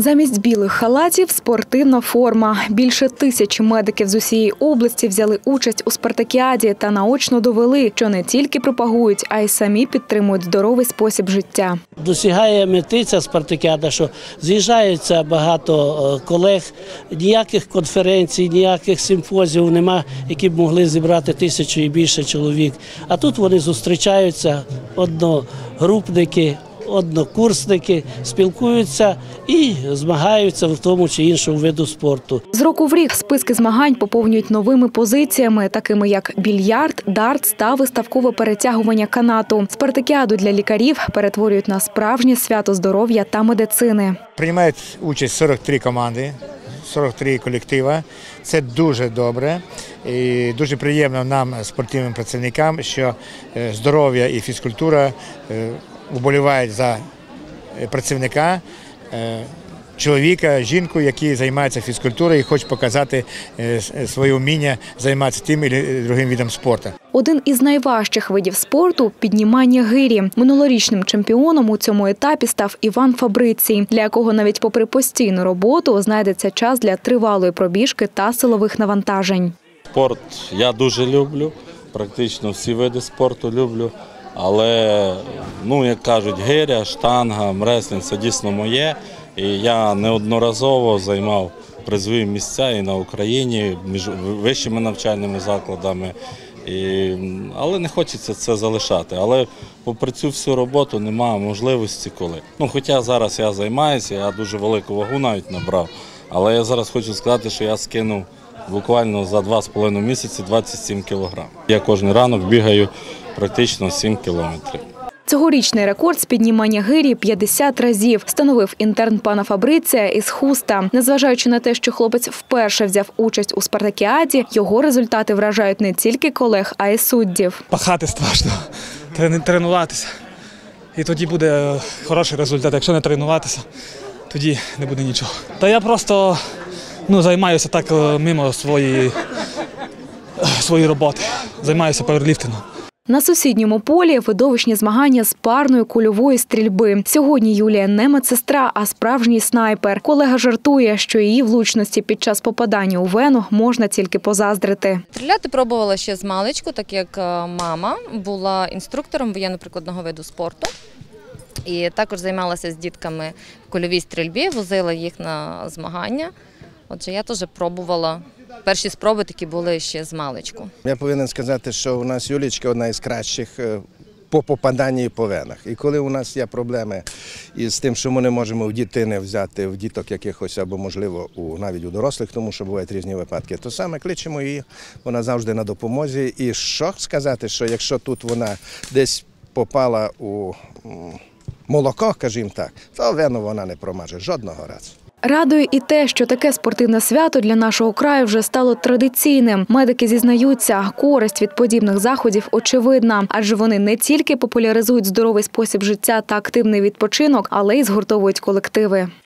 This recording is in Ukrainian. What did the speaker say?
Замість білих халатів спортивна форма. Більше тисячі медиків з усієї області взяли участь у спартакіаді та наочно довели, що не тільки пропагують, а й самі підтримують здоровий спосіб життя. Досягає мети ця спартакіада, що з'їжджається багато е, колег, ніяких конференцій, ніяких симпозіїв нема, які б могли зібрати тисячу і більше чоловік. А тут вони зустрічаються одногрупники, однокурсники, спілкуються і змагаються в тому чи іншому виду спорту. З року в рік списки змагань поповнюють новими позиціями, такими як більярд, дартс та виставкове перетягування канату. Спартакіаду для лікарів перетворюють на справжнє свято здоров'я та медицини. Приймають участь 43 команди, 43 колектива. Це дуже добре і дуже приємно нам, спортивним працівникам, що е, здоров'я і фізкультура е, вболівають за е, працівника. е, Чоловіка, жінку, які займаються фізкультурою і хочуть показати е, своє вміння займатися тим і другим видом спорту. Один із найважчих видів спорту піднімання гирі. Минулорічним чемпіоном у цьому етапі став Іван Фабрицій, для якого навіть попри постійну роботу знайдеться час для тривалої пробіжки та силових навантажень. Спорт я дуже люблю, практично всі види спорту люблю. Але, ну як кажуть, гиря, штанга, мреслінг це дійсно моє. І я неодноразово займав призові місця і на Україні, між вищими навчальними закладами. І, але не хочеться це залишати. Але попри цю всю роботу немає можливості коли. Ну, хоча зараз я займаюся, я дуже велику вагу навіть набрав. Але я зараз хочу сказати, що я скинув буквально за 2,5 місяці 27 кілограм. Я кожен ранок бігаю практично 7 кілометрів. Цьогорічний рекорд з піднімання гирі 50 разів встановив інтерн пана Фабриція із хуста. Незважаючи на те, що хлопець вперше взяв участь у спартакіаді, його результати вражають не тільки колег, а й суддів. пахати страшно, тренуватися. І тоді буде хороший результат. Якщо не тренуватися, тоді не буде нічого. Та я просто ну, займаюся так е, мимо своєї, е, своєї роботи. Займаюся пауерліфтингом. На сусідньому полі видовищні змагання з парної кульової стрільби. Сьогодні Юлія не медсестра, а справжній снайпер. Колега жартує, що її влучності під час попадання у вену можна тільки позаздрити. Стріляти пробувала ще з маличку, так як е, мама була інструктором воєнно-прикладного виду спорту. І також займалася з дітками в кульовій стрільбі, возила їх на змагання. Отже, я теж пробувала. Перші спроби такі були ще з маличку. Я повинен сказати, що у нас Юлічка одна із кращих е, по попаданні по венах. І коли у нас є проблеми із тим, що ми не можемо в дітини взяти в діток якихось або, можливо, у навіть у дорослих, тому що бувають різні випадки, то саме кличемо її, вона завжди на допомозі. І що сказати, що якщо тут вона десь попала у молоко, скажімо так, то вену вона не промаже жодного разу. Радує і те, що таке спортивне свято для нашого краю вже стало традиційним. Медики зізнаються, користь від подібних заходів очевидна, адже вони не тільки популяризують здоровий спосіб життя та активний відпочинок, але й згуртовують колективи.